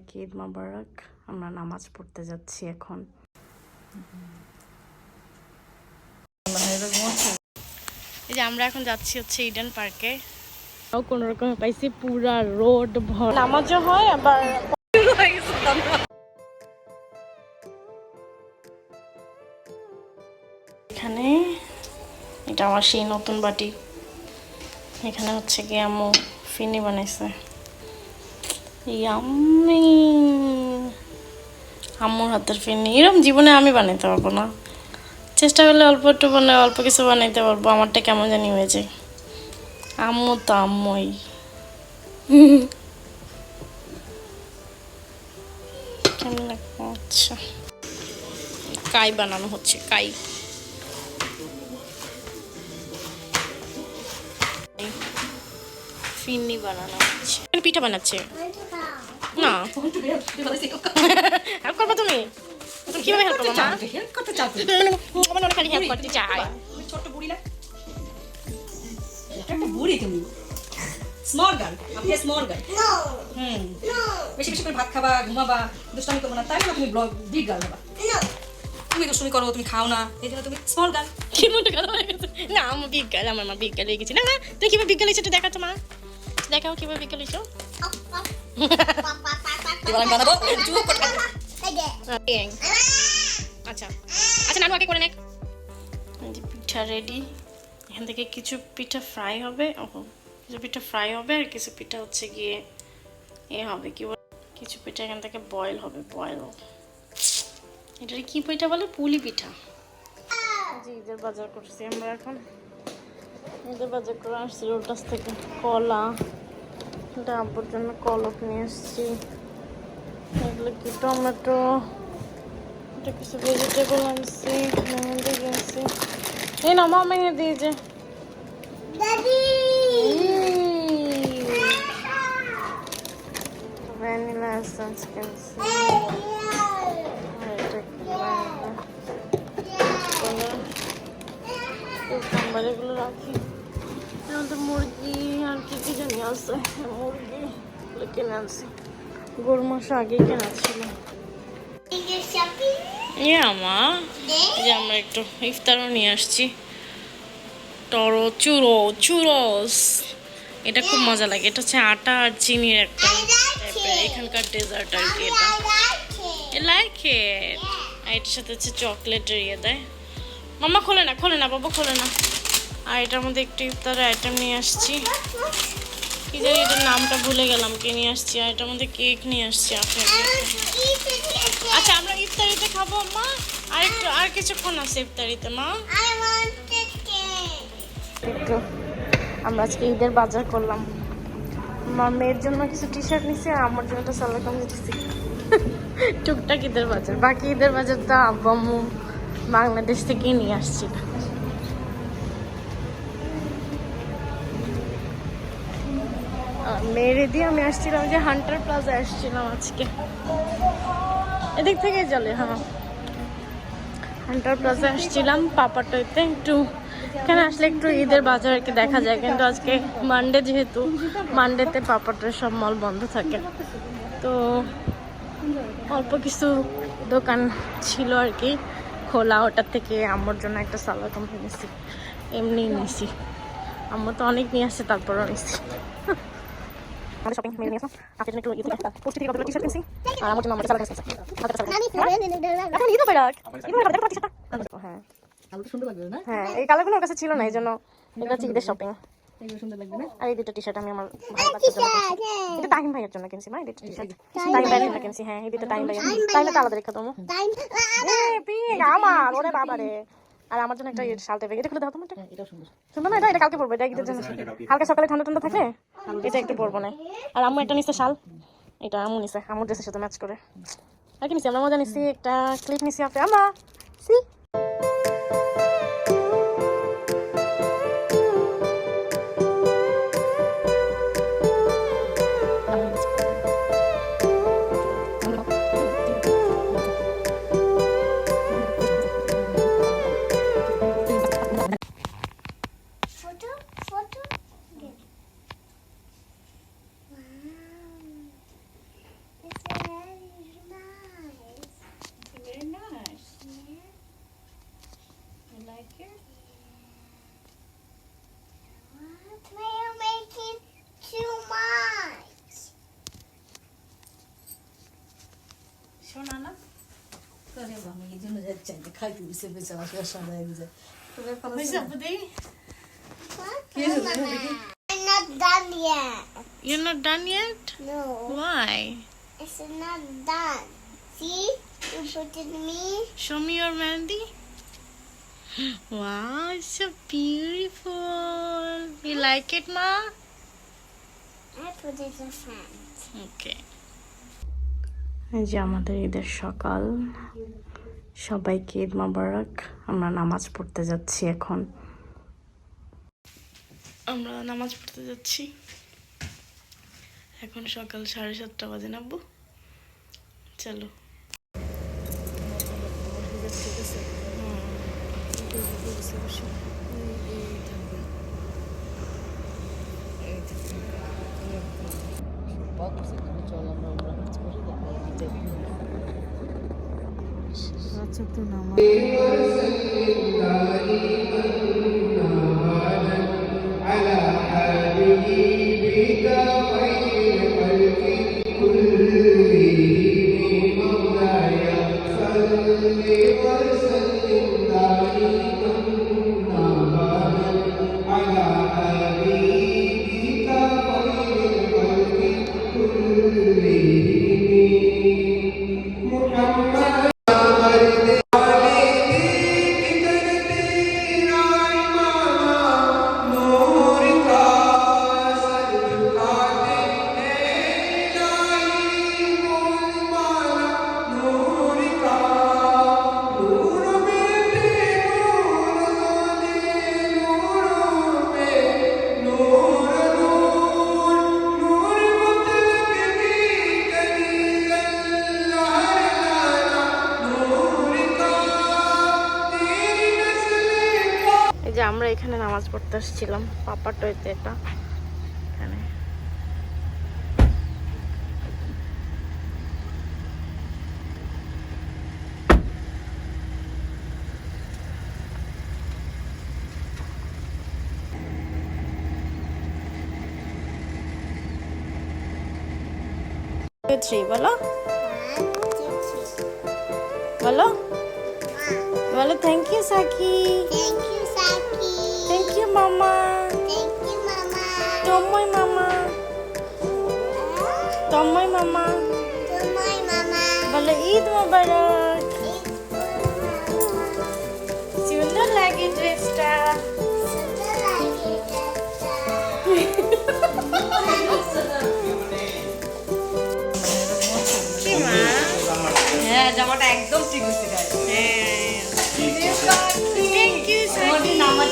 সবাইকে ঈদ মোবারক? আমরা নামাজ পড়তে যাচ্ছি এখন। এই যে আমরা এখন যাচ্ছি হচ্ছে ইডেন পার্কে কোন রকম পাইছি পুরা রোড ভর। নামাজও হয় আবার এখানে এটা আমার সেই নতুন বাটি। এখানে হচ্ছে গিয়ে আম্মু ফিনি বানাইছে। ইয়াম্মি আম্মুর হাতের ফিনি। এরকম জীবনে আমি বানাইতে পারব না। চেষ্টা করলে অল্প একটু বানাই, অল্প কিছু বানাইতে পারব। আমারটা কেমন জানি হয়ে যায় আম্মু তো আম্মুই। কেমন আচ্ছা। কাই বানানো হচ্ছে? কাই? ফিন্নি বানানো হচ্ছে। এখানে পিঠা বানাচ্ছে? না। হেল্প করব তুমি? তুমি কীভাবে হেল্প করব হেল্প করতে চাও তুমি? আমার অনেক খালি হেল্প করতে চাই। ছোট্ট বুড়ি না একটা বুড়ি তুমি স্মল গার্ল আপনি স্মল গার্ল হুম। বেশি বেশি করে ভাত খাবা ঘুমাবা দুষ্টামি করব না তাই না তুমি ব্লগ বিগ গার্ল হবা? তুমি দুষ্টামি করো তুমি খাও না এই জন্য তুমি স্মল গার্ল কি মনে না আমার বিজ্ঞান আমার মা বিজ্ঞান হয়ে গেছি। না না তুই কীভাবে বিজ্ঞান হয়েছে একটু দেখাচ্ছ মা। দেখাও কীভাবে হয়েছো এবার আমি বানাবো। আচ্ছা আচ্ছা নানু আগে করে নেক যে পিঠা রেডি এখান থেকে কিছু পিঠা ফ্রাই হবে ও কিছু পিঠা ফ্রাই হবে আর কিছু পিঠা হচ্ছে গিয়ে এ হবে কি কিছু পিঠা এখান থেকে বয়েল হবে বয়েল এটার কি পিঠা বলে পুলি পিঠা জি ঈদের বাজার করছি আমরা এখন ঈদের বাজার করে আসছি লোটাস থেকে কলা এটা আব্বুর জন্য কলক নিয়ে এসছি। এগুলো কি টমেটো? এটা কিছু ভেজিটেবল আনছি মেহেন্দি কিনছি এই না মা মেহেন্দি এই। যে ভ্যানিলা এসেন্স কিনছি। এগুলো রাখি। আমাদের মুরগি আর কি কি জানি আছে মুরগি কিনে আনছি। গরু মাংস আগেই কেনা ছিল। ইয়া মা যে আমরা একটু ইফতারও নিয়ে আসছি। Toro churro churros. এটা খুব মজা লাগে। এটা হচ্ছে আটা আর চিনির একটা এখানকার ডেজার্ট আর কি এটা। লাইক এটার সাথে হচ্ছে চকলেটের ইয়ে দেয়। মামা খোলে না খোলে না বাবা খোলে না। আর এটার মধ্যে একটু ইফতারের আইটেম নিয়ে আসছি। কি জানি এটার নামটা ভুলে গেলাম কে নিয়ে আসছি? আর এটার মধ্যে কেক নিয়ে আসছি আপনার আচ্ছা আমরা ইফতারিতে খাব মা? আর একটু আর কিছুক্ষণ আছে ইফতারিতে মা? একটু আমরা আজকে ঈদের বাজার করলাম। আমার মেয়ের জন্য কিছু টি শার্ট নিছি আর আমার জন্য একটা সালোয়ার কামিজ নিছি টুকটাক ঈদের বাজার। বাকি ঈদের বাজার তো আব্বু আম্মু বাংলাদেশ থেকেই নিয়ে আসছিল। আর মেয়েরে দিয়ে আমি আসছিলাম যে হান্টার প্লাজা আসছিলাম আজকে। এদিক থেকে চলে হ্যাঁ। হান্টার প্লাজা আসছিলাম, পাপাটাইতে একটু, এখানে আসলে একটু ঈদের বাজার আর কি দেখা যায়, কিন্তু আজকে মানডে যেহেতু মানডেতে পাপাটার সব মল বন্ধ থাকে। তো অল্প কিছু দোকান ছিল আর কি, খোলা ওটার থেকে আমার জন্য একটা সালোয়ার কামিজ নিয়েছি এমনি নিয়েছি আমার তো অনেক নিয়ে আসছে তারপরও নিয়েছি আমাদের শপিং মেরে নিয়ে আসলাম আপনার জন্য একটু ইয়ে থেকে পোস্ট থেকে কতগুলো টি-শার্ট কিনছি আর আমার জন্য আমার কিনছি এখন ঈদ মোবারক দেখো টি-শার্টটা হ্যাঁ আলু সুন্দর লাগবে না হ্যাঁ এই কালারগুলো ওর কাছে ছিল না এই জন্য এটা হচ্ছে ঈদের শপিং এগুলো সুন্দর লাগবে না? আর এই দুটো টি শার্ট আমি আমার এটা তাহিম ভাইয়ের জন্য কিনছি মা এই দুটো টি শার্ট তাহিম ভাইয়ের জন্য কিনছি হ্যাঁ এই দুটো তাহিম ভাইয়ের আলাদা রেখে দেবো আমার ওরে বাবা রে আর আমার জন্য একটা শাল টাইপের এটা খুলে দাও তোমার এটা সুন্দর। সুন্দর না? এটা এটা কালকে পরবো এটা ঈদের জন্য। হালকা সকালে ঠান্ডা ঠান্ডা থাকলে এটা একটু পরবো না। আর আম্মু একটা নিচ্ছে শাল। এটা আম্মু নিছে আম্মুর ড্রেসের সাথে ম্যাচ করে। আর কি নিছি? আমরা মজা নিছি একটা ক্লিপ নিছি আপনি আমরা সি Karayamam. Hocam bu değil. You're not done yet. You're not done yet? No. Why? It's not done. See? You put it me. Show me your Mandy. Wow, it's so beautiful. You like it, Ma? I put it in front. Okay. এই যে আমাদের ঈদের সকাল সবাইকে ঈদ মোবারক আমরা নামাজ পড়তে যাচ্ছি এখন আমরা নামাজ পড়তে যাচ্ছি এখন সকাল সাড়ে সাতটা বাজে নামবো চলো আচ্ছা তো নামা এই আসছিলাম পাপা টয়তে এটা এখানে থ্রি বলো One, two, three. বলো One. বলো thank you Saki Thank you, Saki. Thank you মামা। Thank you, Mama. তন্ময় মামা। তন্ময় মামা. বলো ঈদ মোবারক। সুন্দর লাগে ড্রেসটা। হ্যাঁ জামাটা একদম ঠিক হচ্ছে থ্যাংক ইউ সাকি নামাজ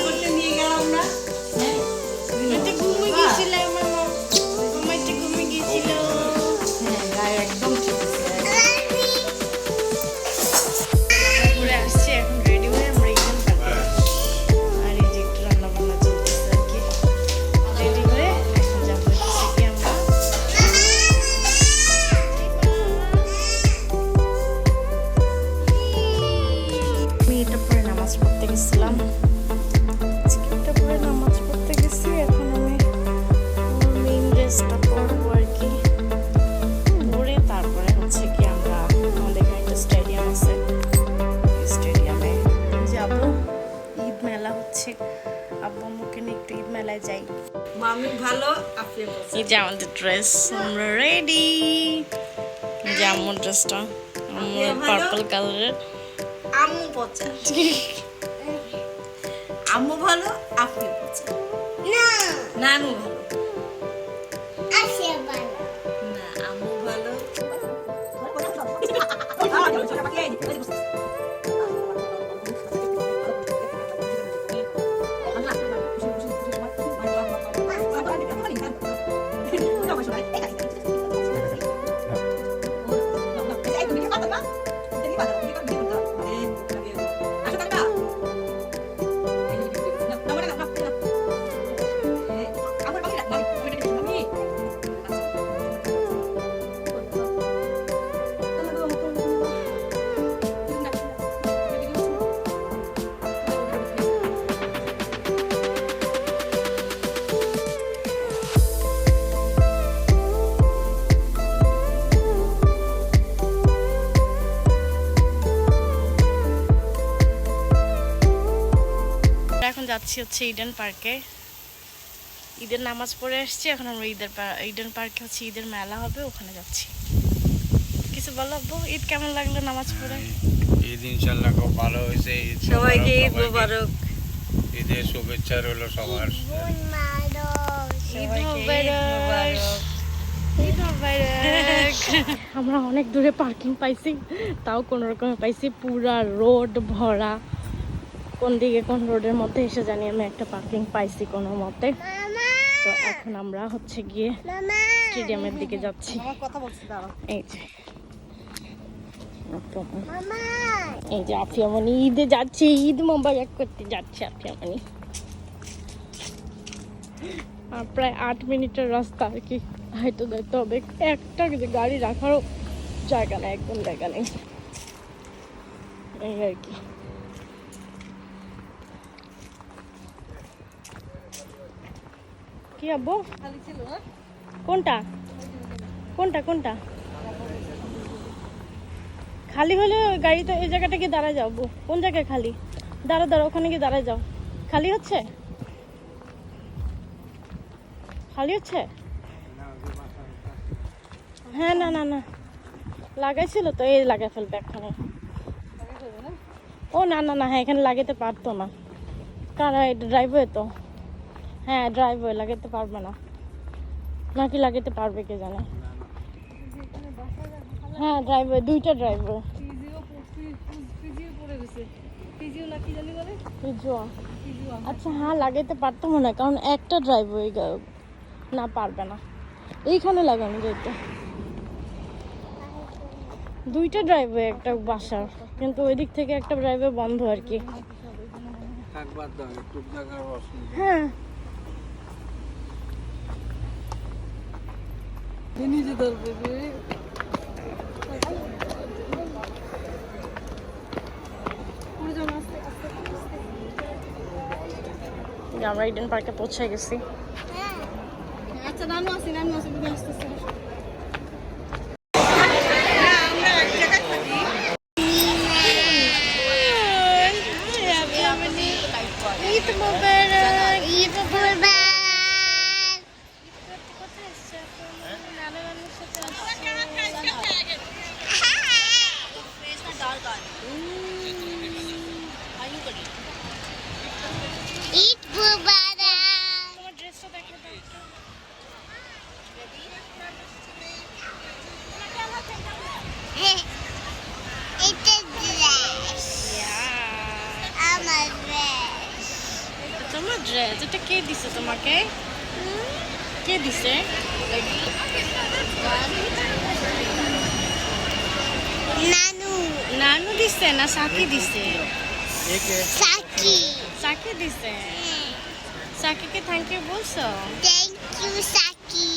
হচ্ছে আব্বু আম্মুকে নিয়ে একটু ঈদ মেলায় যাই। মামি ভালো আপনি এই যে আমাদের ড্রেস আমরা রেডি যে আম্মুর ড্রেসটা আম্মুর? পার্পল কালারের আম্মু পচা। আম্মু ভালো আপনি পচা। না। নানু ভালো। যাচ্ছি হচ্ছে ইডেন পার্কে ঈদের নামাজ পড়ে আসছি এখন আমরা ঈদের ইডেন পার্কে হচ্ছে ঈদের মেলা হবে ওখানে যাচ্ছি। কিছু বলো আব্বু ঈদ কেমন লাগল নামাজ পড়ে? ঈদ ইনশাল্লাহ খুব ভালো হয়েছে ঈদ সবাইকে ঈদ মোবারক ঈদের শুভেচ্ছা রইল সবার। আমরা অনেক দূরে পার্কিং পাইছি তাও কোন রকমে পাইছি পুরা রোড ভরা। কোন দিকে কোন রোডের মধ্যে এসে জানি আমি একটা পার্কিং পাইছি কোনো মতে। তো এখন আমরা হচ্ছে গিয়ে স্টেডিয়ামের দিকে যাচ্ছি। আমার কথা বলছি দাঁড়াও। এই যে। আফিয়ামণি। এই যে আফিয়ামণি ঈদে যাচ্ছে ঈদ মোবারক করতে যাচ্ছে আফিয়ামণি আর প্রায় আট মিনিটের রাস্তা আর কি হাইতে যেতে হবে। একটা যে গাড়ি রাখারও জায়গা নেই একদম জায়গা নেই। এই আর কি। কি আব্বু? কোনটা? কোনটা কোনটা? খালি হলে ওই গাড়িতে এই জায়গাটা গিয়ে দাঁড়া যাও। কোন জায়গায় খালি? দাঁড়া দাঁড়া ওখানে গিয়ে দাঁড়া যাও। খালি হচ্ছে? খালি হচ্ছে? হ্যাঁ না না না। লাগাইছিল তো, এই লাগাই ফেলবে এখানে ও, না না না হ্যাঁ এখানে লাগাতে পারতো না। কারা ড্রাইভার তো? হ্যাঁ ড্রাইভার লাগাতে পারবে না। নাকি লাগাতে পারবে কে জানে? হ্যাঁ ড্রাইভার দুইটা ড্রাইভার আচ্ছা হ্যাঁ লাগাইতে পারতো মনে হয় কারণ একটা ড্রাইভার না পারবে না। এইখানে লাগানো যেত দুইটা ড্রাইভার একটা বাসার কিন্তু ওই দিক থেকে একটা ড্রাইভার বন্ধ আর কি। থাকবার দাও একটু জায়গার অসুবিধা হ্যাঁ যে আমরা ইডেন পার্কে পৌঁছে গেছি আচ্ছা নানু আসি নানু আসি তুমি আসতেছে ঈদ মোবারক ঈদ মুবারক ঈদ মুবারক তোমার ড্রেসটা দেখো তো একটু। হ্যাঁ এটা ড্রেস আমার ড্রেস এটা তোমার ড্রেস এটা কে দিছে তোমাকে কে দিছে নানু নানু দিছে না সাকি দিছে সাকি সাকি দিছে সাকিকে থ্যাংক ইউ বলছো থ্যাংক ইউ সাকি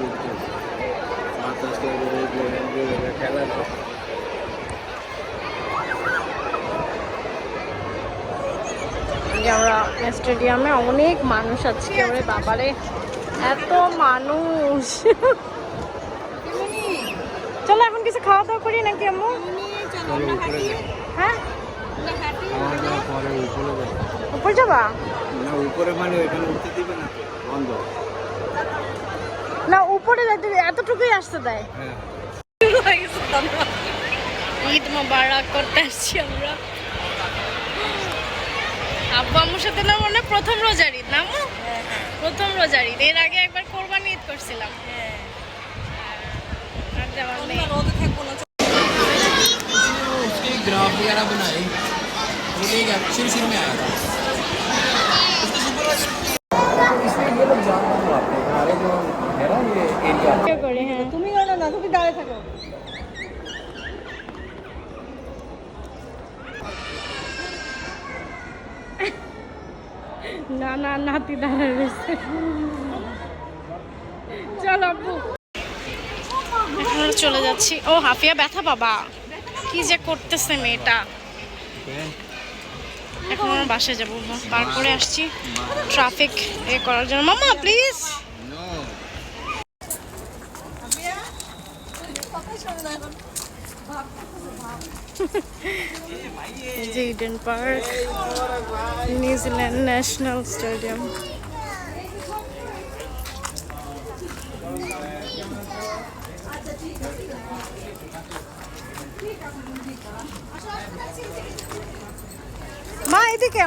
বলতে খেলা যে আমরা স্টেডিয়ামে অনেক মানুষ আজকে ওরে বাবারে, এত মানুষ। চলো এখন কিছু খাওয়া দাওয়া করি নাকি আম্মু? হ্যাঁ? উপরে যাবা? না, উপরে মানে না উপরে যাইতে এতটুকুই আসতে দেয়। ঈদ মোবারক করতে আসছি আমরা। আব্বু আম্মুর সাথে না মনে হয় প্রথম রোজার ঈদ না আম্মু? প্রথম রোজার ঈদ এর আগে একবার কোরবানি ঈদ করছিলাম আর যাওয়ার নেই রোদে থাকবো না उसके ग्राफ वगैरह बनाए वो एक ऐप शुरू शुरू में आया था इसमें ये लोग जान नहीं पाते हमारे जो है ना ये एरिया কে করে হ্যাঁ তুমি না না তুমি দাঁড়িয়ে থাকো না নাতি দাঁড়ায় রয়েছে চল আব্বু। এখন চলে যাচ্ছি। ও হাফিয়া ব্যথা বাবা। কি যে করতেছে মেয়েটা। এখন আমরা বাসায় যাব পার করে আসছি ট্রাফিক এ করার জন্য। মামা প্লিজ নো এই যে Eden park New Zealand national stadium মা এদিকে